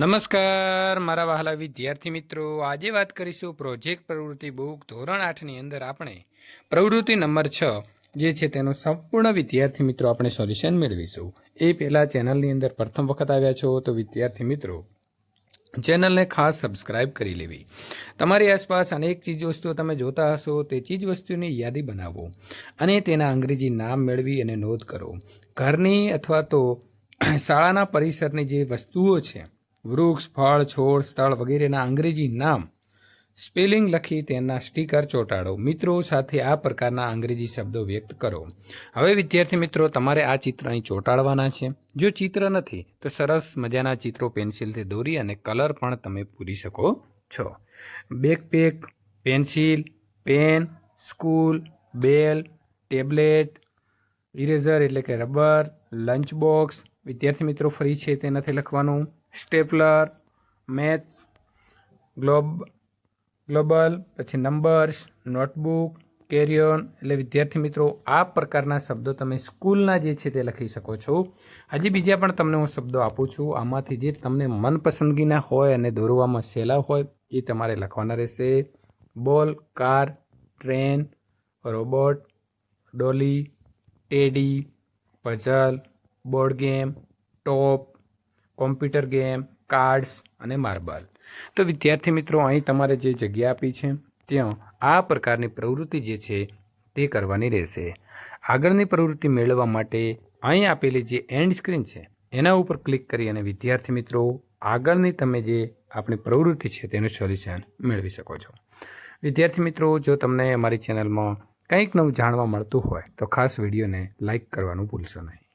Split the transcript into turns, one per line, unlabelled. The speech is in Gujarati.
નમસ્કાર, મારા વહાલા વિદ્યાર્થી મિત્રો. આજે વાત કરીશું પ્રોજેક્ટ પ્રવૃત્તિ બુક ધોરણ આઠની અંદર આપણે પ્રવૃત્તિ નંબર છ, જે છે તેનું સંપૂર્ણ વિદ્યાર્થી મિત્રો આપણે સોલ્યુશન મેળવીશું. એ પહેલાં ચેનલની અંદર પ્રથમ વખત આવ્યા છો તો વિદ્યાર્થી મિત્રો, ચેનલને ખાસ સબસ્ક્રાઇબ કરી લેવી. તમારી આસપાસ અનેક ચીજ વસ્તુઓ તમે જોતા હશો, તે ચીજ વસ્તુની યાદી બનાવો અને તેના અંગ્રેજી નામ મેળવી અને નોંધ કરો. ઘરની અથવા તો શાળાના પરિસરની જે વસ્તુઓ છે વૃક્ષ, ફળ, છોડ, સ્થળ વગેરેના અંગ્રેજી નામ. સ્પેલિંગ લખી તેના સ્ટીકર ચોંટાડો. મિત્રો સાથે આ પ્રકારના અંગ્રેજી શબ્દો વ્યક્ત કરો. હવે વિદ્યાર્થી મિત્રો, તમારે આ ચિત્ર અહીં ચોંટાડવાના છે. જો ચિત્ર નથી, તો સરસ મજાના ચિત્રો પેન્સિલથી દોરી અને કલર પણ તમે પૂરી શકો છો. Backpack, pencil, pen, school, bell, tablet, eraser એટલે કે રબર લંચ બોક્સ વિદ્યાર્થી મિત્રો ફ્રી છે તે નથી લખવાનું સ્ટેપલર મેથ ગ્લોબ, ગ્લોબલ, પછી નંબર્સ, નોટબુક, કેરિયોન. એટલે વિદ્યાર્થી મિત્રો, આ પ્રકારના શબ્દો તમે સ્કૂલના જે છે તે લખી શકો છો. હજી બીજા પણ તમને હું શબ્દો આપું છું. આમાંથી જે તમને મનપસંદગીના હોય અને દોરવામાં સહેલા હોય, એ તમારે લખવાના રહેશે. Ball, car, train, robot, dolly, teddy, puzzle board game, top, computer game, cards અને માર્બલ. તો વિદ્યાર્થી મિત્રો, અહીં તમારે જે જગ્યા આપી છે, ત્યાં આ પ્રકારની પ્રવૃત્તિ જે છે તે કરવાની રહેશે. આગળની પ્રવૃત્તિ મેળવવા માટે અહીં આપેલી જે એન્ડ સ્ક્રીન છે, એના ઉપર ક્લિક કરી અને વિદ્યાર્થી મિત્રો, આગળની તમે જે આપણી પ્રવૃત્તિ છે તેનું સોલ્યુશન મેળવી શકો છો. વિદ્યાર્થી મિત્રો, જો તમને અમારી ચેનલમાં કંઈક નવું જાણવા મળતું હોય, તો ખાસ વિડીયોને લાઇક કરવાનું ભૂલશો નહીં.